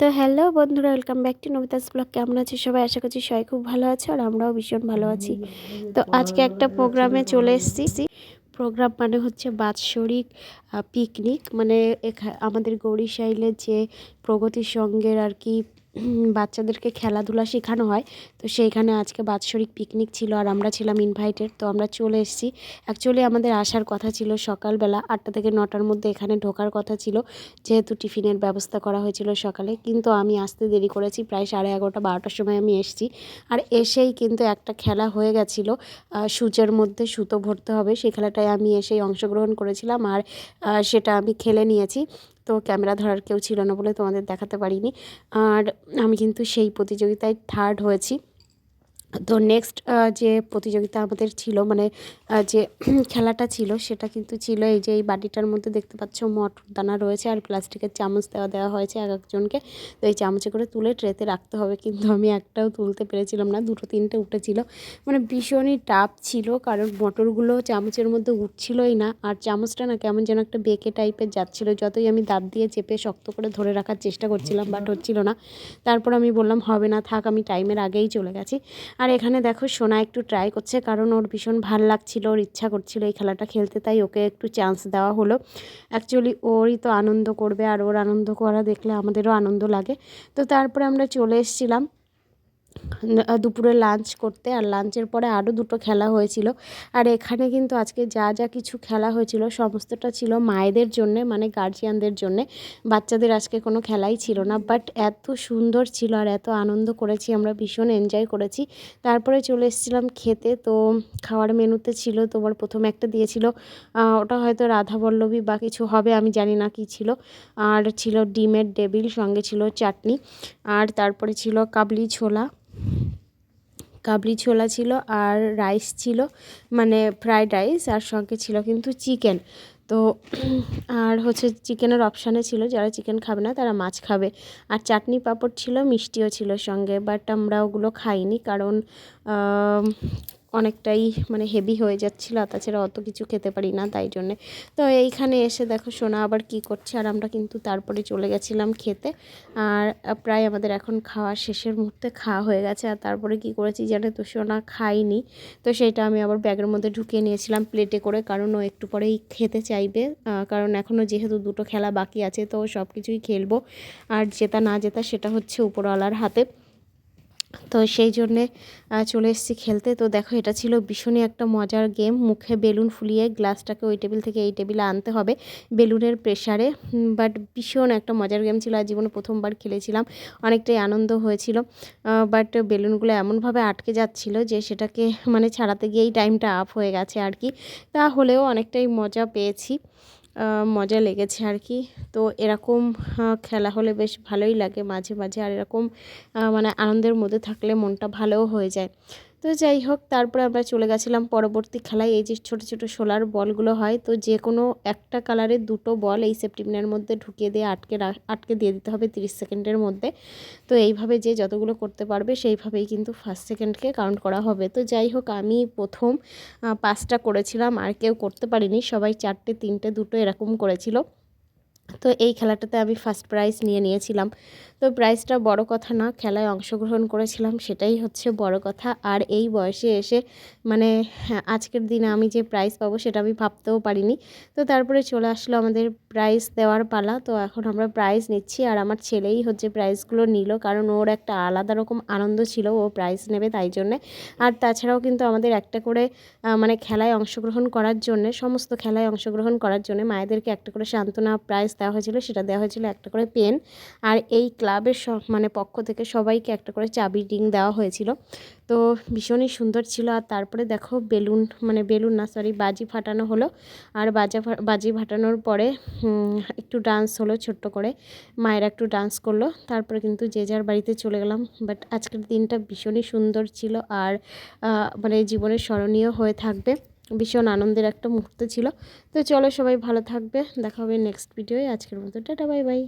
তো হ্যালো বন্ধুরা, welcome back to নবিতাস ব্লগ। কেমন আছে সবাই? আশা করছি সবাই খুব ভালো আছে আর আমরাও ভীষণ ভালো আছি। তো আজকে একটা প্রোগ্রামে চলে এসেছি। প্রোগ্রাম মানে হচ্ছে বাৎসরিক পিকনিক মানে আমাদের গৌরীশাইলের যে প্রগতি সঙ্গের আর কি বাচ্চাদেরকে খেলাধুলা শেখানো হয়। তো সেইখানে আজকে বাৎসরিক পিকনিক ছিল আর আমরা ছিলাম ইনভাইটেড তো আমরা চলে এসেছি। অ্যাকচুয়ালি আমাদের আসার কথা ছিল সকালবেলা আটটা থেকে নটার মধ্যে এখানে ঢোকার কথা ছিল। যেহেতু টিফিনের ব্যবস্থা করা হয়েছিল সকালে। কিন্তু আমি আসতে দেরি করেছি। প্রায় সাড়ে এগারোটা, বারোটার সময় আমি এসেছি। আর এসেই কিন্তু একটা খেলা হয়ে গেছিল। সূচের মধ্যে সুতো ভরতে হবে। সেই খেলাটায় আমি এসেই অংশগ্রহণ করেছিলাম। আর সেটা আমি খেলে নিয়েছি। তো ক্যামেরা ধরার কেউ ছিল না বলে তোমাদের দেখাতে পারিনি। আর আমি কিন্তু সেই প্রতিযোগিতায় থার্ড হয়েছি। তো নেক্সট যে প্রতিযোগিতা আমাদের ছিল মানে যে খেলাটা ছিল, সেটা কিন্তু ছিল এই যে এই বাটিটার মধ্যে দেখতে পাচ্ছ মটর দানা রয়েছে আর প্লাস্টিকের চামচ দেওয়া দেওয়া হয়েছে এক একজনকে। তো এই চামচে করে তুলে ট্রেতে রাখতে হবে, কিন্তু আমি একটাও তুলতে পেরেছিলাম না, দুটো তিনটে উঠেছিল। মানে ভীষণই টাফ ছিল, কারণ মটরগুলো চামচের মধ্যে উঠছিলই না, আর চামচটা না কেমন যেন একটা বেঁকে টাইপের যাচ্ছিল, যতই আমি দাঁত দিয়ে চেপে শক্ত করে ধরে রাখার চেষ্টা করছিলাম বাট হচ্ছিল না। তারপর আমি বললাম, হবে না, থাক, আমি টাইমের আগেই চলে গেছি। আর এখানে দেখো সোনা একটু ট্রাই করছে কারণ ওর ভীষণ ভালো লাগছিল, ওর ইচ্ছা করছিল এই খেলাটা খেলতে, তাই ওকে একটু চান্স দেওয়া হলো। অ্যাকচুয়ালি ওরই তো আনন্দ করবে আর ওর আনন্দ করা দেখলে আমাদেরও আনন্দ লাগে। তো তারপরে আমরা চলে এসেছিলাম দুপুরে লাঞ্চ করতে। আর লাঞ্চের পরে আরও দুটো খেলা হয়েছিল। আর এখানে কিন্তু আজকে যা যা কিছু খেলা হয়েছিল, সমস্তটা ছিল মায়েদের জন্যে মানে গার্জিয়ানদের জন্যে। বাচ্চাদের আজকে কোনো খেলাই ছিল না। বাট এত সুন্দর ছিল আর এত আনন্দ করেছি আমরা, ভীষণ এনজয় করেছি। তারপরে চলে এসেছিলাম খেতে। তো খাওয়ার মেনুতে ছিল, তোমার প্রথমে একটা দিয়েছিল ওটা হয়তো রাধাবল্লভী বা কিছু হবে, আমি জানি না কি ছিল। আর ছিল ডিমের ডেবিল সঙ্গে ছিল চাটনি। আর তারপরে ছিল কাবলি ছোলা। কাবলি ছোলা ছিল আর রাইস ছিল মানে ফ্রাইড রাইস আর সঙ্গে ছিল কিন্তু চিকেন। তো আর হচ্ছে চিকেনের অপশানে ছিল, যারা চিকেন খাবে না তারা মাছ খাবে। আর চাটনি পাঁপড় ছিল, মিষ্টিও ছিল সঙ্গে বাট আমরা ওগুলো খাইনি কারণ অনেকটাই মানে হেভি হয়ে যাচ্ছিল তাছাড়া অত কিছু খেতে পারি না, তাই জন্যে। তো এইখানে এসে দেখো সোনা আবার কি করছে, আর আমরা কিন্তু তারপরে চলে গেছিলাম খেতে। আর প্রায় আমাদের এখন খাওয়া শেষের মুহূর্তে খাওয়া হয়ে গেছে, আর তারপরে কি করেছি জানে তো, সোনা খাইনি তো সেটা আমি আবার ব্যাগের মধ্যে ঢুকিয়ে নিয়েছিলাম প্লেটে করে, কারণ ও একটু পরেই খেতে চাইবে। কারণ এখনও যেহেতু দুটো খেলা বাকি আছে, তো সব কিছুই খেলব। আর জেতা না জেতা সেটা হচ্ছে উপরওয়ালার হাতে। তো সেই জন্যে চলে এসেছি খেলতে। তো দেখো, এটা ছিল ভীষণই একটা মজার গেম। মুখে বেলুন ফুলিয়ে গ্লাসটাকে ওই টেবিল থেকে এই টেবিলে আনতে হবে বেলুনের প্রেশারে বাট ভীষণ একটা মজার গেম ছিল। আর জীবনে প্রথমবার খেলেছিলাম। অনেকটাই আনন্দ হয়েছিল। বাট বেলুনগুলো এমনভাবে আটকে যাচ্ছিল যে সেটাকে মানে ছাড়াতে গিয়েই টাইমটা আপ হয়ে গেছে আর কি। তা হলেও অনেকটাই মজা পেয়েছি। মজা লেগেছে আর কি। তো এরকম খেলা হলে বেশ ভালোই লাগে মাঝে মাঝে। আর এরকম মানে আনন্দের মধ্যে থাকলে মনটা ভালোও হয়ে যায়। তো যাই হোক, তারপরে আমরা চলে গেছিলাম পরবর্তী খেলায়। এই যে ছোটো ছোটো সোলার বলগুলো হয়, তো যে কোনো একটা কালারের দুটো বল এই সেপ্টিমিনের মধ্যে ঢুকিয়ে দিয়ে আটকে আটকে দিয়ে দিতে হবে তিরিশ সেকেন্ডের মধ্যে। তো এইভাবে যে যতগুলো করতে পারবে, সেইভাবেই কিন্তু ফার্স্ট সেকেন্ডকে কাউন্ট করা হবে। তো যাই হোক, আমি প্রথম পাঁচটা করেছিলাম, আর কেউ করতে পারিনি। সবাই চারটে, তিনটে, দুটো এরকম করেছিল। তো এই খেলাটাতে আমি ফার্স্ট প্রাইজ নিয়ে নিয়েছিলাম। তো প্রাইজটা বড় কথা না খেলায় অংশগ্রহণ করেছিলাম সেটাই হচ্ছে বড় কথা। আর এই বয়সে এসে মানে হ্যাঁ, আজকের দিনে আমি যে প্রাইজ পাবো সেটা আমি ভাবতেও পারিনি। তো তারপরে চলে আসলো আমাদের প্রাইজ দেওয়ার পালা। তো এখন আমরা প্রাইজ নিচ্ছি আর আমার ছেলেই হচ্ছে প্রাইজগুলো নিল কারণ ওর একটা আলাদা রকম আনন্দ ছিল ও প্রাইজ নেবে তাই জন্যে। আর তাছাড়াও কিন্তু আমাদের একটা করে মানে খেলায় অংশগ্রহণ করার জন্যে সমস্ত খেলায় অংশগ্রহণ করার জন্য মায়েদেরকে একটা করে সান্ত্বনা প্রাইজ দেওয়া হয়েছিল সেটা দেওয়া হয়েছিল একটা করে পেন। আর এই ক্লাবের মানে পক্ষ থেকে সবাইকে একটা করে চাবি রিং দেওয়া হয়েছিল। তো ভীষণই সুন্দর ছিল। আর তারপরে দেখো বেলুন মানে বেলুন না সরি বাজি ফাটানো হলো। আর বাজা বাজি ফাটানোর পরে একটু ডান্স হলো ছোট্ট করে। মায়েরা একটু ডান্স করল। তারপরে কিন্তু যে যার বাড়িতে চলে গেলাম। বাট আজকের দিনটা ভীষণই সুন্দর ছিল। আর মানে জীবনের স্মরণীয় হয়ে থাকবে। ভীষণ আনন্দের একটা মুহূর্ত ছিল। তো চলো সবাই ভালো থাকবে। দেখা হবে নেক্সট ভিডিওয়ে আজকের মতো টাটা বাই বাই